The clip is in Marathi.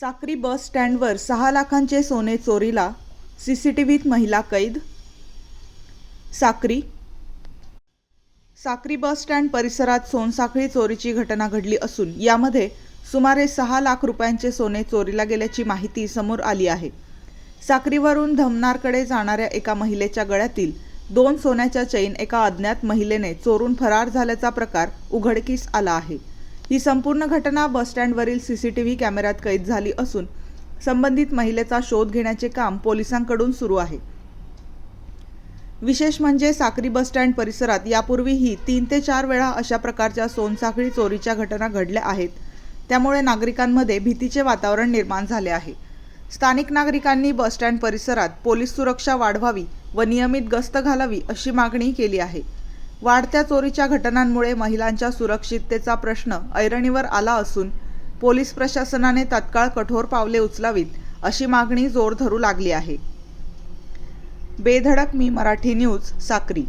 साक्री बस स्टँडवर सहा लाखांचे सोने चोरीला सी सी टी व्हीत महिला कैद. साक्री. साक्री बस स्टँड परिसरात सोनसाखळी चोरीची घटना घडली असून यामध्ये सुमारे सहा लाख रुपयांचे सोने चोरीला गेल्याची माहिती समोर आली आहे. साक्रीवरून धमनारकडे जाणाऱ्या एका महिलेच्या गळ्यातील दोन सोन्याच्या चैन एका अज्ञात महिलेने चोरून फरार झाल्याचा प्रकार उघडकीस आला आहे. ही संपूर्ण घटना बसस्टँडवरील सीसीटीव्ही कॅमेऱ्यात कैद झाली असून संबंधित महिलेचा शोध घेण्याचे काम पोलिसांकडून सुरू आहे. विशेष म्हणजे साक्री बसस्टँड परिसरात यापूर्वीही तीन ते चार वेळा अशा प्रकारच्या सोनसाखळी चोरीच्या घटना घडल्या आहेत. त्यामुळे नागरिकांमध्ये भीतीचे वातावरण निर्माण झाले आहे. स्थानिक नागरिकांनी बसस्टँड परिसरात पोलीस सुरक्षा वाढवावी व नियमित गस्त घालावी अशी मागणी केली आहे. वाढत्या चोरीच्या घटनांमुळे महिलांच्या सुरक्षिततेचा प्रश्न ऐरणीवर आला असून पोलीस प्रशासनाने तत्काळ कठोर पावले उचलावीत अशी मागणी जोर धरू लागली आहे. बेधडक मी मराठी न्यूज साक्री.